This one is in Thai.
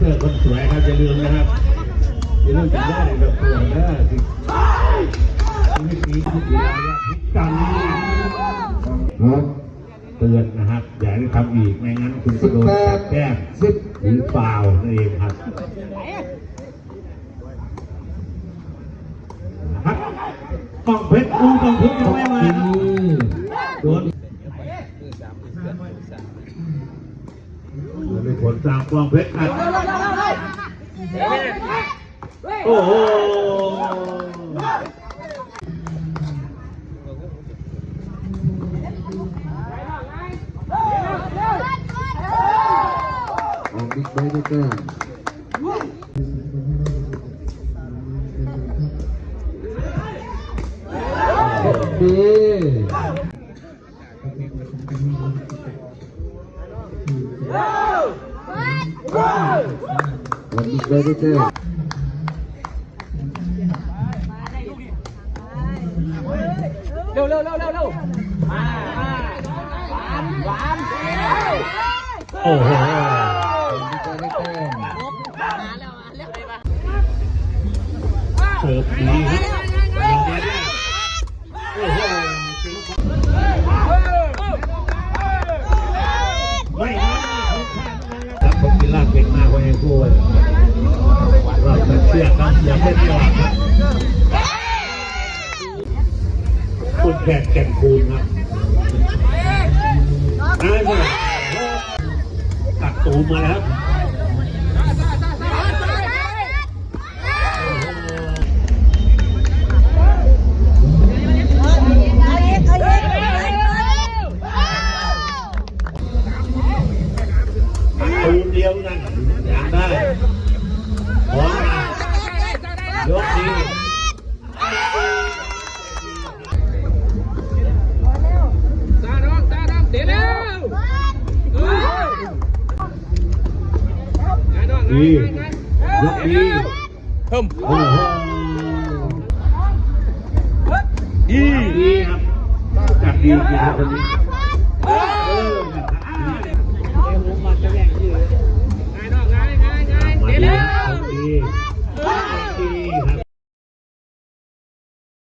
เตอร์คนสวยครับอย่าลืมนะครับอย่าลืมจะได้แบบสวยนะสิวิธีทุกอย่างพิการเตือนนะครับอย่าให้ทำอีกไม่งั้นคุณจะโดนจับแก้มหรือเปล่านั่นเองครับกล้องเพชรอูกล้องเพชรยังไม่มาโดน มั นเป็นผลจากกล้องเพชรครับโอ้โหออกบิ๊กไบค์ด้วยกันดี ออกบิ๊กไบค์ด้วยกันเร็ เราจะเชื่อครับอยังไม่ได้หลับครับคุณแขกแก่นคูณครับได้ไหมตัดตูมาแล้วตูนเดียวนั่นยังได้ ดียกดีเพิ่มโอ้โหดีดีครับจัายง่ายงครับคนนี้ดี